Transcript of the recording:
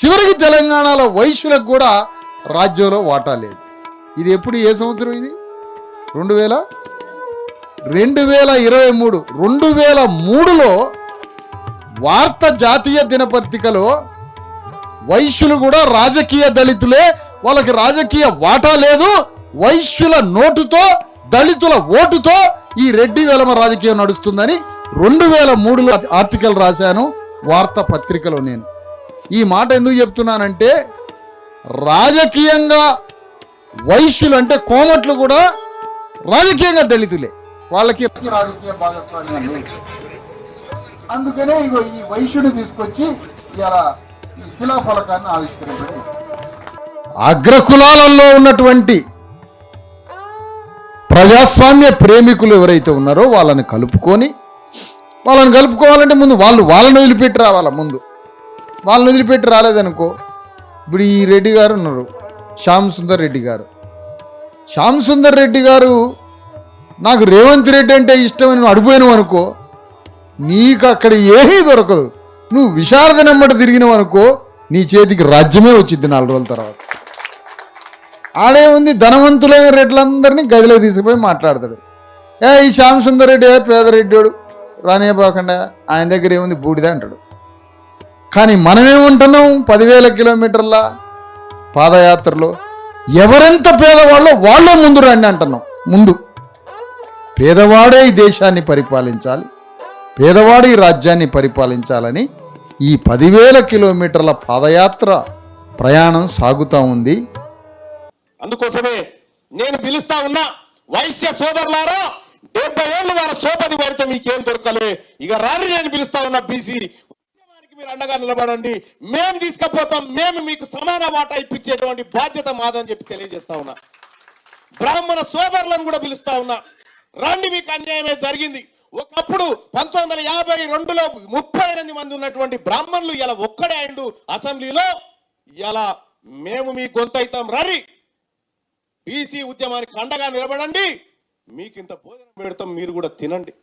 చివరికి తెలంగాణలో వైశ్యులకు కూడా రాజ్యంలో వాటా లేదు. ఇది ఎప్పుడు ఏ సంవత్సరం ఇది? రెండు వేల? రెండు వేల ఇరవై మూడు. రెండు వేల మూడులో వార్త జాతీయ దినపత్రికలో వైశ్యులు కూడా రాజకీయ దళితులే వాళ్ళకి రాజకీయ వాటా లేదు. వైశ్యుల నోటుతో దళితుల ఓటుతో ఈ రెడ్డి వేలమ రాజకీయం నడుస్తుందని రెండు వేల మూడులో ఆర్టికల్ రాశాను వార్తా పత్రికలో నేను. ఈ మాట ఎందుకు చెప్తున్నానంటే రాజకీయంగా వైశ్యులు అంటే కోమట్లు కూడా రాజకీయంగా దళితులే. వాళ్ళకి రాజకీయ భాగస్వామి అందుకనే ఇగో ఈ వైశ్యుడు తీసుకొచ్చి ఇలా ఈ శిలాఫలకాన్ని ఆవిష్కరించడం అగ్రకులాలలో ఉన్నటువంటి ప్రజాస్వామ్య ప్రేమికులు ఎవరైతే ఉన్నారో వాళ్ళని కలుపుకొని వాళ్ళని కలుపుకోవాలంటే ముందు వాళ్ళు వాళ్ళని వదిలిపెట్టి రావాల ముందు. వాళ్ళని వదిలిపెట్టి రాలేదనుకో. ఇప్పుడు ఈ రెడ్డి గారు ఉన్నారు. శ్యామ్ సుందర్ రెడ్డి గారు. శ్యామ్ సుందర్ రెడ్డి గారు నాకు రేవంత్ రెడ్డి అంటే ఇష్టమని నువ్వు అడిపోయినావు అనుకో నీకు అక్కడ ఏమీ దొరకదు. నువ్వు విశారద నెమ్మట తిరిగినావు అనుకో నీ చేతికి రాజ్యమే వచ్చింది నాలుగు రోజుల తర్వాత. ఆడే ఉంది ధనవంతులైన రెడ్లందరినీ గదిలో తీసుకుపోయి మాట్లాడతాడు. ఏ ఈ శ్యామ్ సుందర్ రెడ్డి ఏ రానే పోకుండా ఆయన దగ్గర ఏముంది బూడిద అంటాడు. కానీ మనమేమంటున్నాం పదివేల కిలోమీటర్ల పాదయాత్రలో. ఎవరెంత పేదవాళ్ళో వాళ్ళే ముందు రండి అంటున్నాం. ముందు. పేదవాడే ఈ దేశాన్ని పరిపాలించాలి. పేదవాడు ఈ రాజ్యాన్ని పరిపాలించాలని ఈ పదివేల కిలోమీటర్ల పాదయాత్ర ప్రయాణం సాగుతూ ఉంది. అందుకోసమే నేను పిలుస్తా ఉన్నా వైశ్య సోదరులారా డెబ్బై ఏళ్ళు వాళ్ళ సోపది పడితే మీకేం దొరకలే? ఇక రాని నేను పిలుస్తా ఉన్నా బీసీ మీరు అండగా నిలబడండి. మేము తీసుకపోతాం మేము మీకు సమాన వాటా ఇప్పించేటువంటి బాధ్యత మాదని చెప్పి తెలియజేస్తా ఉన్నా. బ్రాహ్మణ సోదరులను కూడా పిలుస్తా ఉన్నా. రండి మీకు అన్యాయమే జరిగింది. ఒకప్పుడు పంతొమ్మిది వందల యాభై రెండులో ముప్పై ఎనిమిది మంది ఉన్నటువంటి బ్రాహ్మణులు ఇలా ఒక్కడే అయిండు. అసెంబ్లీలో ఇలా మేము మీ గొంతైతాం రరి బీసీ ఉద్యమానికి అండగా నిలబడండి. మీకు ఇంత భోజనం పెడతాం మీరు కూడా తినండి.